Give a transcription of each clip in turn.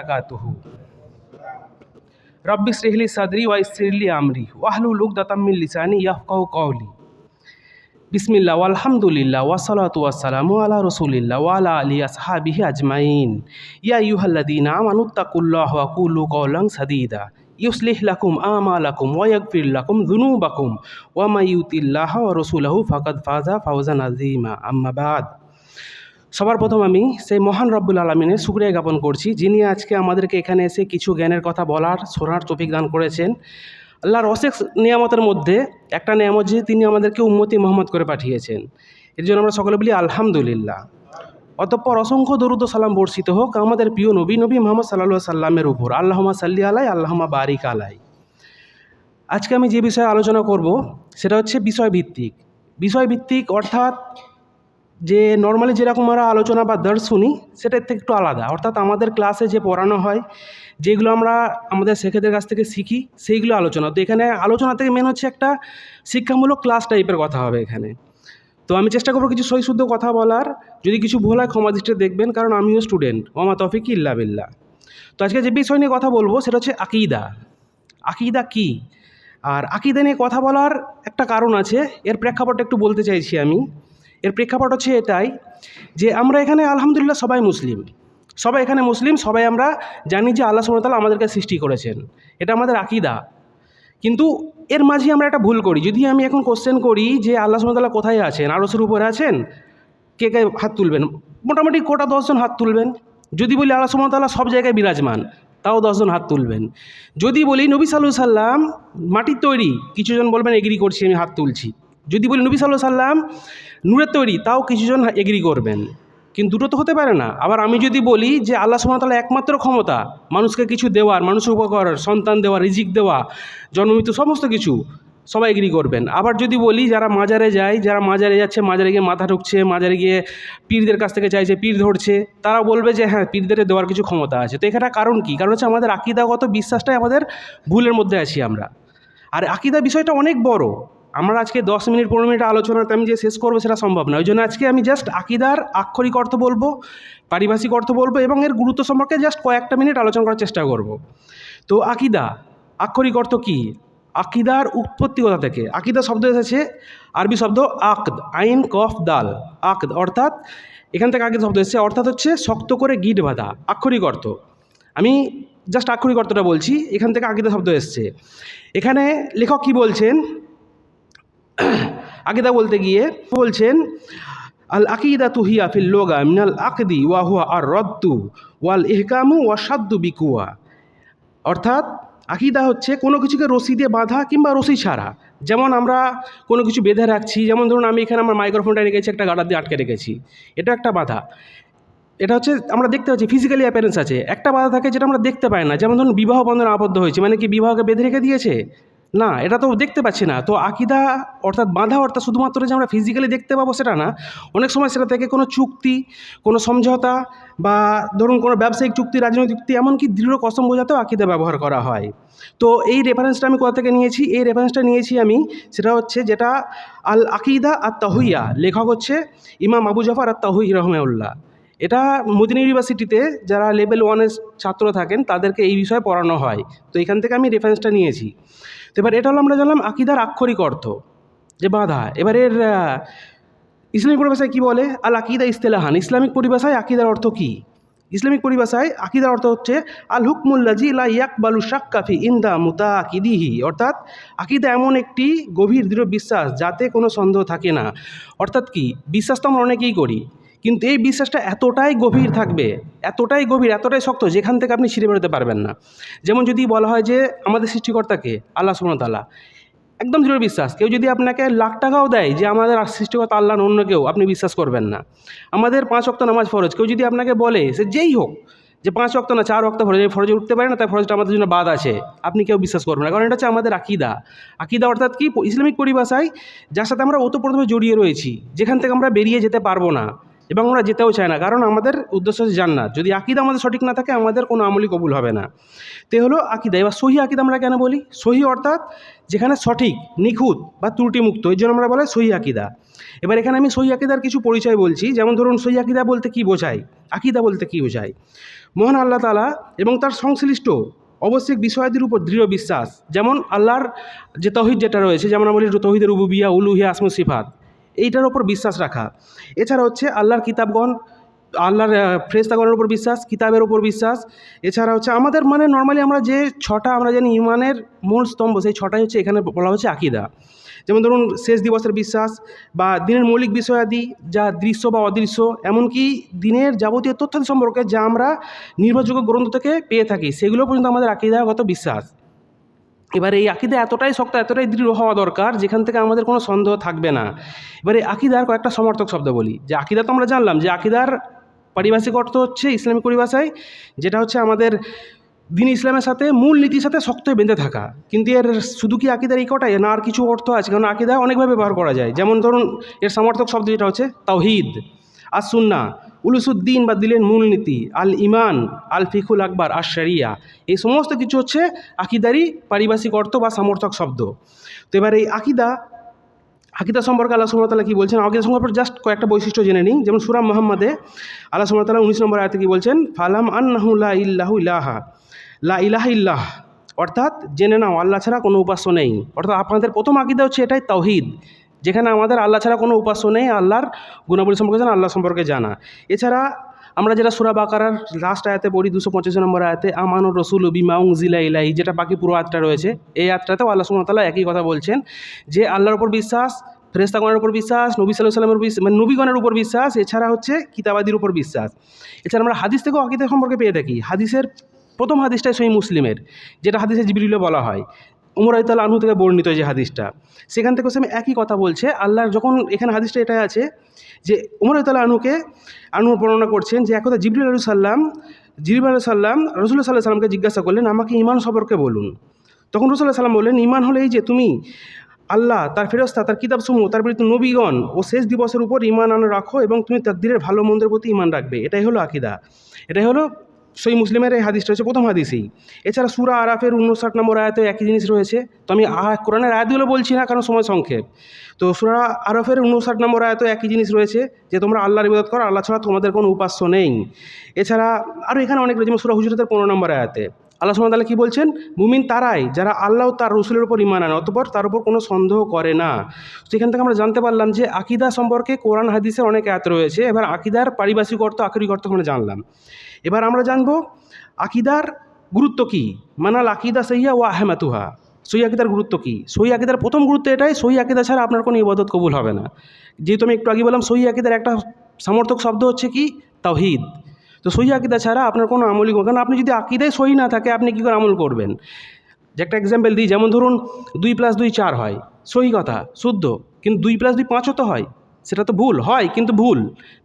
বারাকাতুহু রব্বি শ্রিহলি সাদরি ওয়া ইসরিলি আমরি ওয়াহলু লুক দাতাম্মিল লিসানি ইয়াফকাহু কওলি বিসমিল্লা আলহামদুলিল্লাহ ওয়াসালাতু ওয়াসালামু আলা রসুলিল্লাহ ওয়ালা আলী আসহাবিহি আজমাইন ইয়া ইউহাল্লাদিন আমানুত্তাকুল্লাহ ওয়াকুলু কওলাং সাদিদা ইউসলিহ লাকুম আমালাকুম ওয়াগফির লাকুম যুনুবাকুম ওয়া মাইয়ুতিল্লাহ ওয়া রাসূলহু ফাকাদ ফাজা ফাওজান আযীমা আম্মা বাদ সবার প্রথম আমি সেই মহান রব্বুল আলমিনের শুক্রিয়া জ্ঞাপন করছি, যিনি আজকে আমাদেরকে এখানে এসে কিছু জ্ঞানের কথা বলার, শোনার তৌফিক দান করেছেন। আল্লাহর অশেষ নিয়ামতের মধ্যে একটা নিয়ামত যে তিনি আমাদেরকে উম্মতি মোহাম্মদ করে পাঠিয়েছেন। এর জন্য আমরা সকলে বলি আলহামদুলিল্লাহ। অতঃপর অসংখ্য দরুদ সালাম বর্ষিত হোক আমাদের প্রিয় নবী নবী মোহাম্মদ সাল্লাহ সাল্লামের উপর। আল্লাহমা সাল্লি আলাই আল্লাহমা বারিক আলাই। আজকে আমি যে বিষয়ে আলোচনা করব, সেটা হচ্ছে বিষয়ভিত্তিক। বিষয়ভিত্তিক অর্থাৎ যে নর্মালি যেরকম আমরা আলোচনা বা দর্শ শুনি সেটার থেকে একটু আলাদা। অর্থাৎ আমাদের ক্লাসে যে পড়ানো হয়, যেগুলো আমরা আমাদের শেখেদের কাছ থেকে শিখি, সেইগুলো আলোচনা। তো এখানে আলোচনা থেকে মেন হচ্ছে একটা শিক্ষামূলক ক্লাস টাইপের কথা হবে এখানে। তো আমি চেষ্টা করব কিছু সই শুদ্ধ কথা বলার। যদি কিছু ভুল হয়, ক্ষমা দৃষ্টিতে দেখবেন, কারণ আমিও স্টুডেন্ট ওমা তফিক ইল্লা বিল্লা তো আজকে যে বিষয় নিয়ে কথা বলব, সেটা হচ্ছে আকিদা। আকিদা কি? আর আকিদা নিয়ে কথা বলার একটা কারণ আছে, এর প্রেক্ষাপটটা একটু বলতে চাইছি আমি। এর প্রেক্ষাপট হচ্ছে এটাই যে আমরা এখানে আলহামদুলিল্লাহ সবাই মুসলিম। সবাই এখানে মুসলিম, সবাই আমরা জানি যে আল্লাহ সুমতাল্লাহ আমাদেরকে সৃষ্টি করেছেন। এটা আমাদের আকিদা। কিন্তু এর মাঝে আমরা একটা ভুল করি। যদি আমি এখন কোশ্চেন করি যে আল্লাহ সুমতাল্লাহ কোথায় আছেন, আরসের উপরে আছেন, কে কে হাত তুলবেন? মোটামুটি কোটা দশজন হাত তুলবেন? যদি বলি আল্লাহ সুমতাল্লাহ সব জায়গায় বিরাজমান, তাও দশজন হাত তুলবেন। যদি বলি নবী সাল্লু সাল্লাম মাটির তৈরি কিছুজন বলবেন, এগ্রি করছি, আমি হাত তুলছি। যদি বলি নবী সাল্লু সাল্লাম, নূরের তৈরি, তাও কিছুজন এগ্রি করবেন। কিন্তু দুটো তো হতে পারে না। আবার আমি যদি বলি যে আল্লাহ সুমতাল্লাহ একমাত্র ক্ষমতা, মানুষকে কিছু দেওয়ার, মানুষের উপকার, সন্তান দেওয়া, রিজিক দেওয়া জন্মমৃত্যু সমস্ত কিছু সবাই এগ্রি করবেন। আবার যদি বলি যারা মাজারে যায়, যারা মাজারে যাচ্ছে, মাজারে গিয়ে মাথা ঢুকছে মাজারে গিয়ে পীরদের কাছ থেকে চাইছে, পীর ধরছে তারা বলবে যে হ্যাঁ পীরদের দেওয়ার কিছু ক্ষমতা আছে। তো এখানে কারণ কি? কারণ হচ্ছে আমাদের আকিদাগত বিশ্বাসটাই আমাদের ভুলের মধ্যে আছি আমরা। আর আকিদা বিষয়টা অনেক বড়। আমরা আজকে দশ মিনিট, পনেরো মিনিট আলোচনাতে আমি যে শেষ করব সেটা সম্ভব নয়। ওই জন্য আজকে আমি জাস্ট আকিদার আক্ষরিক অর্থ বলব, পারিভাষিক অর্থ বলব এবং এর গুরুত্ব সম্পর্কে জাস্ট কয়েকটা মিনিট আলোচনা করার চেষ্টা করব। তো আকিদা, আক্ষরিক অর্থ কী? আকিদার উৎপত্তি কোথা থেকে? আকিদা শব্দ এসেছে, আরবি শব্দ আকদ, আইন, কফ, দাল, আকদ। অর্থাৎ এখান থেকে আকিদা শব্দ এসেছে, অর্থাৎ হচ্ছে শক্ত করে গিট বাঁধা, আক্ষরিক অর্থ। আমি জাস্ট আক্ষরিক অর্থটা বলছি, এখান থেকে আকিদা শব্দ এসছে। এখানে লেখক কি বলছেন? আকিদা বলতে গিয়ে বলছেন, আল আকিদা তুহিয়া ফিল লোগা মিনাল আকদি ওয়া হুয়া আর রদ্দু ওয়াল ইহকামু ওয়া সাদ্দু বিকুয়া। অর্থাৎ আকিদা হচ্ছে কোনো কিছুকে রশি দিয়ে বাঁধা কিংবা রশি ছাড়া। যেমন আমরা কোনো কিছু বেঁধে রাখছি, যেমন ধরুন আমি এখানে আমার মাইক্রোফোনটা রেখেছি, একটা গাড়া দিয়ে আটকে রেখেছি, এটা একটা বাধা। এটা হচ্ছে আমরা দেখতে পাচ্ছি ফিজিক্যালি অ্যাপিয়ারেন্স আছে। একটা বাধা থাকে যেটা আমরা দেখতে পাই না। যেমন ধরুন বিবাহ বন্ধনে আবদ্ধ হয়েছে মানে কি বিবাহকে বেঁধে রেখে দিয়েছে? না, এটা তো দেখতে পাচ্ছি না। তো আকিদা অর্থাৎ বাঁধা অর্থাৎ শুধুমাত্র যে আমরা ফিজিক্যালি দেখতে পাবো সেটা না, অনেক সময় সেটা থেকে কোনো চুক্তি, কোনো সমঝোতা বা ধরুন কোনো ব্যবসায়িক চুক্তি, রাজনৈতিক চুক্তি, এমনকি দৃঢ় কসম বোঝাতেও আকিদা ব্যবহার করা হয়। তো এই রেফারেন্সটা আমি কোথা থেকে নিয়েছি? এই রেফারেন্সটা নিয়েছি আমি, সেটা হচ্ছে যেটা আল আকিদা আর তাহুইয়া লেখক হচ্ছে ইমাম আবু জাফর আর তাহুই রহমেউল্লাহ। এটা মদিনা ইউনিভার্সিটিতে যারা লেভেল ওয়ানের ছাত্র থাকেন, তাদেরকে এই বিষয়ে পড়ানো হয়। তো এখান থেকে আমি রেফারেন্সটা নিয়েছি। তো এবার এটা হলো আমরা জানলাম আকিদার আক্ষরিক অর্থ, যে বাধা। এবার এর ইসলামিক পরিভাষায় কী বলে? আল আকিদা ইস্তেলাহান। ইসলামিক পরিভাষায় আকিদার অর্থ কী? ইসলামিক পরিভাষায় আকিদার অর্থ হচ্ছে, আল হুকমুল্লাজি লা ইয়াকবালু শাক্কাফি ইন্দা মুতা আকিদিহি অর্থাৎ আকিদা এমন একটি গভীর দৃঢ় বিশ্বাস যাতে কোনো সন্দেহ থাকে না। অর্থাৎ কি? বিশ্বাস তো আমরা অনেকেই করি। কিন্তু এই বিশ্বাসটা এতটাই গভীর থাকবে, এতটাই গভীর, এতটাই শক্ত, যেখান থেকে আপনি ছিঁড়ে বেরোতে পারবেন না। যেমন যদি বলা হয় যে আমাদের সৃষ্টিকর্তাকে, আল্লাহ সুমতাল্লাহ একদম দৃঢ় বিশ্বাস, কেউ যদি আপনাকে লাখ টাকাও দেয় যে আমাদের সৃষ্টিকর্তা আল্লাহ অন্য কেউ, আপনি বিশ্বাস করবেন না। আমাদের পাঁচ অক্ত নামাজ ফরজ, কেউ যদি আপনাকে বলে সে যেই হোক, যে পাঁচ অক্ত না, চার অক্ত ফরজ, ফরজে উঠতে পারে না তাই ফরজটা আমাদের জন্য বাদ আছে, আপনি কেউ বিশ্বাস করবেন না। কারণ এটা হচ্ছে আমাদের আকিদা। আকিদা অর্থাৎ কি? ইসলামিক পরিভাষায়, যার সাথে আমরা ওতপ্রোতভাবে জড়িয়ে রয়েছি, যেখান থেকে আমরা বেরিয়ে যেতে পারব না। এবং আমরা যেতেও চাই না। কারণ আমাদের উদ্দেশ্য হচ্ছে জান্নাত। যদি আকিদা আমাদের সঠিক না থাকে, আমাদের কোনো আমলই কবুল হবে না। তে হলো আকিদা। এবার সহি আকিদা আমরা কেন বলি? সহি অর্থাৎ যেখানে সঠিক, নিখুঁত বা ত্রুটিমুক্ত, এই জন্য আমরা বলে সহি আকিদা। এবার এখানে আমি সহি আকিদার কিছু পরিচয় বলছি। যেমন ধরুন, সহি আকিদা বলতে কী বোঝায়? আকিদা বলতে কী বোঝায়? মহান আল্লাহ তালা এবং তার সংশ্লিষ্ট অবশ্যই বিষয়াদির উপর দৃঢ় বিশ্বাস। যেমন আল্লাহর যে তহিদ যেটা রয়েছে, যেমন আমরা বলি তহিদের উবুবিয়া, উলুহিয়া আসমু সিফাত। এইটার ওপর বিশ্বাস রাখা। এছাড়া হচ্ছে আল্লাহর কিতাবগণ, আল্লাহর ফ্রেস্তাগণের উপর বিশ্বাস, কিতাবের উপর বিশ্বাস। এছাড়া হচ্ছে আমাদের মানে নর্মালি আমরা যে ছটা, আমরা জানি ইমানের মূল স্তম্ভ, সেই ছটাই হচ্ছে এখানে বলা হচ্ছে আকিদা। যেমন ধরুন, শেষ দিবসের বিশ্বাস বা দিনের মৌলিক বিষয়াদি, যা দৃশ্য বা অদৃশ্য, এমনকি দিনের যাবতীয় তথ্য সম্পর্কে যা আমরা নির্ভরযোগ্য গ্রন্থ থেকে পেয়ে থাকি, সেগুলো পর্যন্ত আমাদের আকিদাগত বিশ্বাস। এবার এই আকিদা এতটাই শক্ত, এতটাই দৃঢ় হওয়া দরকার, যেখান থেকে আমাদের কোনো সন্দেহ থাকবে না। এবার এই আকিদার কয়েকটা সমর্থক শব্দ বলি। যে আকিদা তো আমরা জানলাম, যে আকিদার পারিভাষিক অর্থ হচ্ছে ইসলামিক পরিভাষায়, যেটা হচ্ছে আমাদের দিন ইসলামের সাথে, মূল নীতির সাথে শক্ত বেঁধে থাকা। কিন্তু এর শুধু কি আকিদার এই কটাই? না, আর কিছু অর্থ আছে, কারণ আকিদা অনেকভাবে ব্যবহার করা যায়। যেমন ধরুন, এর সমর্থক শব্দ যেটা হচ্ছে, তাওহিদ। আর সুন্না, উলুসুদ্দিন বা দিলের মূলনীতি, আল ইমান, আল ফিকুল আকবর আর শরিয়া। এই সমস্ত কিছু হচ্ছে আকিদারই পারিভাষিক অর্থ বা সমর্থক শব্দ। তো এবার এই আকিদা আকিদা সম্পর্কে আল্লাহ সুমতাল্লাহ কী বলছেন? আকিদা সম্পর্কে জাস্ট কয়েকটা বৈশিষ্ট্য জেনে নিই। যেমন সুরাম মোহাম্মদে আল্লাহ সুমতাল্লাহ উনিশ নম্বর আয়তে কী বলছেন? ফালাম আন্নাহু লা ইল্লাহু ইলাহা, লা ইলাহা ইল্লাহ। অর্থাৎ জেনে নাও, আল্লাহ ছাড়া কোনো উপাস্য নেই। অর্থাৎ আপনাদের প্রথম আকিদা হচ্ছে এটাই তাওহিদ। যেখানে আমাদের আল্লাহ ছাড়া কোনো উপাস্য নেই, আল্লাহর গুণাবলী সম্পর্কে জানা, আল্লাহ সম্পর্কে জানা। এছাড়া আমরা যেটা সুরা বাকারার লাস্ট আয়াতে পড়ি, দুশো পঁচাশি নম্বর আয়াতে, আমানুর রসুল বিমাউং জিলা ইলাই যেটা বাকি পুরো আয়াতটা রয়েছে, এই আয়াতটাতেও আল্লাহ সুমতাল্লাহ একই কথা বলছেন যে আল্লাহর উপর বিশ্বাস ফেরেস্তাগণের উপর বিশ্বাস, নবী সাল্লাহ সাল্লামের বিশ্বাস মানে নবীগণের উপর বিশ্বাস, এছাড়া হচ্ছে কিতাবাদির উপর বিশ্বাস। এছাড়া আমরা হাদিস থেকেও আকিদা সম্পর্কে পেয়ে থাকি। হাদিসের প্রথম হাদিসটাই সই মুসলিমের, যেটা হাদিসে জিবরিলে বলা হয়। উমর আয়তাল আনহু থেকে বর্ণিত যে হাদিসটা, সেখান থেকে সেম একই কথা বলছে, আল্লাহর যখন এখানে হাদিসটা এটাই আছে যে উমর আয়তাল আনহুকে, আনহু বর্ণনা করছেন যে একদা জিবরিল আলু সাল্লাম জিবরিল আলু সাল্লাম রসুল্লাহ সাল্লাহ সাল্লামকে জিজ্ঞাসা করলেন, আমাকে ইমান সম্পর্কে বলুন। তখন রসুল্লাহ সাল্লাম বললেন ইমান হলো এই যে তুমি আল্লাহ, তার ফেরস্তা তার কিতাব সমূহ, তার প্রতি নবীগণ ও শেষ দিবসের উপর ইমান আনো রাখো এবং তুমি তাকদিরের ভালো মন্দের প্রতি ইমান রাখবে। এটাই হলো আকিদা। এটাই হলো সই মুসলিমের এই হাদিসটা রয়েছে প্রথম হাদিসেই। এছাড়া সুরা আরাফের উনষাট নম্বর আয়াতে একই জিনিস রয়েছে। তো আমি কোরআনের আয়াতগুলো বলছি না, কারণ সময় সংক্ষেপ। তো সুরা আরফের উনষাট নম্বর আয়াতে একই জিনিস রয়েছে, যে তোমরা আল্লাহর ইবাদত করো, আল্লাহ ছাড়া তোমাদের কোনো উপাস্য নেই। এছাড়া আরও এখানে অনেক রয়েছে সুরা হুজরতের পনেরো নম্বর আয়াতে। আল্লাহ সুমন তাল্লাহ কী বলছেন? মুমিন তারাই, যারা আল্লাহ তার রসুলের উপর ইমান আনে, অতপর তার উপর কোনো সন্দেহ করে না। সেখান থেকে আমরা জানতে পারলাম যে আকিদা সম্পর্কে কোরআন, হাদিসের অনেক আয়াত রয়েছে। এবার আকিদার পারিভাষিক অর্থ আক্ষরিক অর্থ আমরা জানলাম। এবার আমরা জানব আকিদার গুরুত্ব কী? মানাল আকিদা সহিয়া ও আহমাতুহা। সই আকিদার গুরুত্ব কী? সই আকিদার প্রথম গুরুত্ব এটাই সই আকিদা ছাড়া আপনার কোনো ইবাদত কবুল হবে না। যেহেতু আমি একটু আগে বললাম সই আকিদার একটা সমর্থক শব্দ হচ্ছে কি? তাওহিদ। তো সই আকিদা ছাড়া আপনার কোনো আমলই কারণ আপনি যদি আকিদায় সই না থাকে, আপনি কী করে আমল করবেন? যে একটা এক্সাম্পল দিই, যেমন ধরুন দুই প্লাস দুই চার হয়, সহি কথা, শুদ্ধ। কিন্তু দুই প্লাস দুই পাঁচও তো হয়, সেটা তো ভুল, হয় কিন্তু ভুল।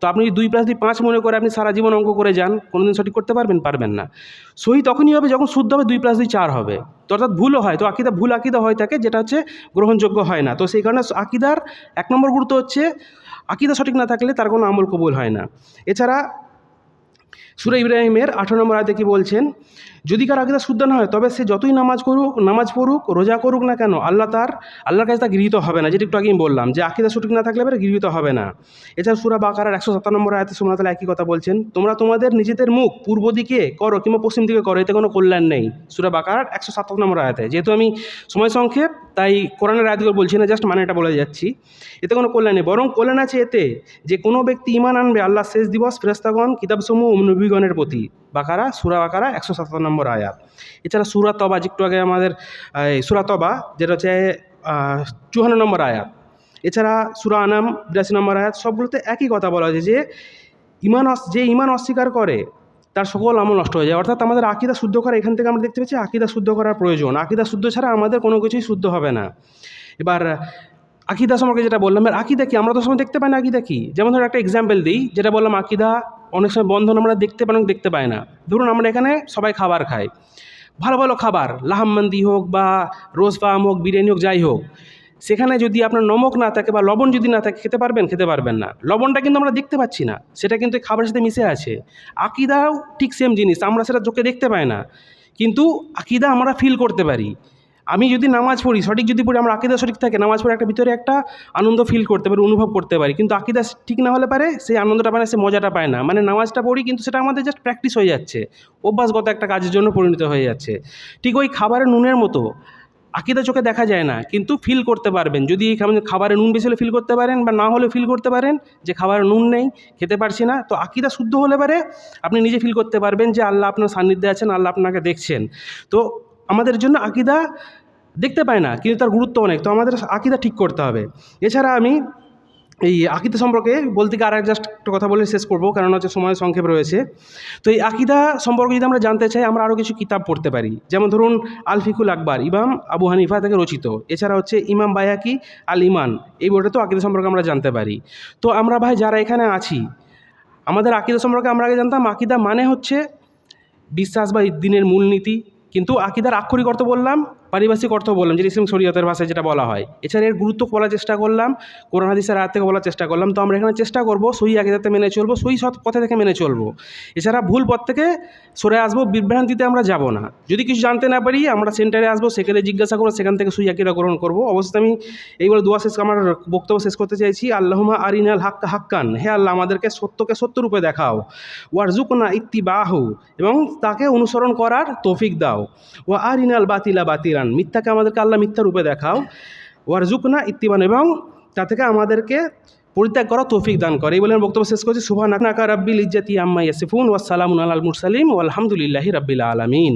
তো আপনি দুই প্লাস দুই পাঁচ মনে করে আপনি সারা জীবন অঙ্ক করে যান, কোনোদিন সঠিক করতে পারবেন পারবেন না। সই তখনই হবে যখন শুদ্ধ হবে, দুই প্লাস দুই চার হবে। তো অর্থাৎ ভুলও হয়, তো আকিদা ভুল আকিদা হয়ে থাকে, যেটা হচ্ছে গ্রহণযোগ্য হয় না। তো সেই কারণে আকিদার এক নম্বর গুরুত্ব হচ্ছে, আকিদা সঠিক না থাকলে তার কোনো আমল কবুল হয় না। এছাড়া সুরা ইব্রাহিমের আঠারো নম্বর আয়তে কি বলছেন? যদি কার আকিদা শুদ্ধ না হয়, তবে সে যতই নামাজ করুক, নামাজ পড়ুক, রোজা করুক না কেন, আল্লাহ তার, আল্লাহর কাছে তা গৃহীত হবে না। যেটা একটু আগেই বললাম যে আকিদা সঠিক না থাকলে এবারে গৃহীত হবে না। এছাড়া সুরা বাকারার একশো সাতান্ন নম্বর আয়তে সুমনাতালা একই কথা বলছেন, তোমরা তোমাদের নিজেদের মুখ পূর্ব দিকে করো কিংবা পশ্চিম দিকে করো, এতে কোনো কল্যাণ নেই। সুরা বাকারার একশো সাতান্ন নম্বর আয়তে। যেহেতু আমি সময় সংক্ষেপ, তাই কোরআনের আয়াতগুলো বলছি না, জাস্ট মানে এটা বলে যাচ্ছি। এতে কোনো কল্যাণ নেই। বরং কল্যাণ আছে এতে যে কোনো ব্যক্তি ইমান আনবে আল্লাহ শেষ দিবস ফেরস্তাগণ কিতাবসমূহ ও নবীগণের প্রতি, বাকারা, সুরা বাকারা, একশো সাতান্ন নম্বর আয়াত এছাড়া সুরা তবা, যে একটু আগে আমাদের সুরা তবা, যেটা হচ্ছে চুহান্ন নম্বর আয়াত এছাড়া সুরা আনাম, বিরাশি নম্বর আয়াত সবগুলোতে একই কথা বলা হয়েছে যে ইমান যে ইমান অস্বীকার করে, তার সকল আমল নষ্ট হয়ে যায়। অর্থাৎ আমাদের আকিদা শুদ্ধ করা, এখান থেকে আমরা দেখতে পাচ্ছি আকিদা শুদ্ধ করার প্রয়োজন। আকিদা শুদ্ধ ছাড়া আমাদের কোনো কিছুই শুদ্ধ হবে না। এবার, আকিদা সম্পর্কে যেটা বললাম আকিদা কি? আমরা তো সময় দেখতে পাই না আকিদা কি? যেমন ধরো একটা এক্সাম্পল দিই, যেটা বললাম আকিদা অনেক সময় বন্ধন আমরা দেখতে পাই দেখতে পাই না। ধরুন আমরা এখানে সবাই খাবার খাই। ভালো ভালো খাবার লাহাম্মান্দি হোক বা রোজ ফার্ম হোক, বিরিয়ানি হোক, যাই হোক, সেখানে যদি আপনার নমক না থাকে বা লবণ যদি না থাকে, খেতে পারবেন খেতে পারবেন না। লবণটা কিন্তু আমরা দেখতে পাচ্ছি না, সেটা কিন্তু খাবারের সাথে মিশে আছে। আকিদাও ঠিক সেম জিনিস, আমরা সেটা চোখে দেখতে পাই না। কিন্তু আকিদা আমরা ফিল করতে পারি। আমি যদি নামাজ পড়ি, সঠিক যদি পড়ি, আমার আকিদা সঠিক থাকে। নামাজ পড়ে একটা ভিতরে একটা আনন্দ ফিল করতে পারি, অনুভব করতে পারি। কিন্তু আকিদা ঠিক না হলে পারে, সেই আনন্দটা পায় না, সে মজাটা পায় না। মানে নামাজটা পড়ি, কিন্তু সেটা আমাদের জাস্ট প্র্যাকটিস হয়ে যাচ্ছে। অভ্যাসগত একটা কাজের জন্য পরিণত হয়ে যাচ্ছে। ঠিক ওই খাবারের নুনের মতো। আকিদা চোখে দেখা যায় না, কিন্তু ফিল করতে পারবেন। যদি খাবারে নুন বেশি হলে ফিল করতে পারেন, বা না হলে ফিল করতে পারেন, যে খাবারে নুন নেই, খেতে পারছি না, তো আকিদা শুদ্ধ হলে পারে, আপনি নিজে ফিল করতে পারবেন যে আল্লাহ আপনার সান্নিধ্যে আছেন, আল্লাহ আপনাকে দেখছেন। তো আমাদের জন্য আকিদা দেখতে পায় না, কিন্তু তার গুরুত্ব অনেক। তো আমাদের আকিদা ঠিক করতে হবে। এছাড়া আমি এই আকিদা সম্পর্কে বলতে গিয়ে আর জাস্ট একটা কথা বলে শেষ করব কারণ হচ্ছে সময় সংক্ষেপ রয়েছে। তো এই আকিদা সম্পর্কে যদি আমরা জানতে চাই, আমরা আরও কিছু কিতাব পড়তে পারি। যেমন ধরুন আলফিকুল আকবর, ইমাম আবু হানিফা থেকে রচিত। এছাড়া হচ্ছে ইমাম বায়াকি আল ইমান এই বইটা তো আকিদা সম্পর্কে আমরা জানতে পারি। তো আমরা ভাই যারা এখানে আছি, আমাদের আকিদা সম্পর্কে আমরা আগে জানতাম, আকিদা মানে হচ্ছে বিশ্বাস বা দিনের মূলনীতি। কিন্তু আকিদার আক্ষরিক অর্থ বললাম পারিভাষিক অর্থ বললাম, যেটা ইসলাম শরীয়তের ভাষায় যেটা বলা হয়। এছাড়া এর গুরুত্ব বলার চেষ্টা করলাম, কোরআন হাদিসের আয়াত থেকে বলার চেষ্টা করলাম। তো আমরা এখানে চেষ্টা করব সই আকিদাতে মেনে চলবো সই সৎ পথে থেকে মেনে চলবো। এছাড়া ভুল পথ থেকে সরে আসব, বিভ্রান্তিতে আমরা যাব না। যদি কিছু জানতে না পারি, আমরা সেন্টারে আসব, সেখানে জিজ্ঞাসা করব, সেখান থেকে সই আকিদা গ্রহণ করব। অবশ্যই আমি এইবার দোয়া শেষ, আমার বক্তব্য শেষ করতে চাইছি আল্লাহমা আরিনাল হাক্কা হাক্কান। হে আল্লাহ, আমাদেরকে সত্যকে সত্য রূপে দেখাও। ওয়ারজুকনা ইত্তিবাহু, এবং তাকে অনুসরণ করার তৌফিক দাও। ও আরিনাল বাতিলা বাতিলা বাতিরান মিথ্যাকে আমাদেরকে আল্লাহ মিথ্যা রূপে দেখাও ওয়ারজুকনা ইত্তিবান এবং তা থেকে আমাদেরকে পরিত্যাগ করা তৌফিক দান করে এই বলে বক্তব্য শেষ করছি সুবহান নাকা রাব্বিল ইজ্জাতি আম্মা ইয়াসিফুন ওয়াসালামুন আলাল মুরসালিম ওয়ালহামদুলিল্লাহি রাব্বিল আলামিন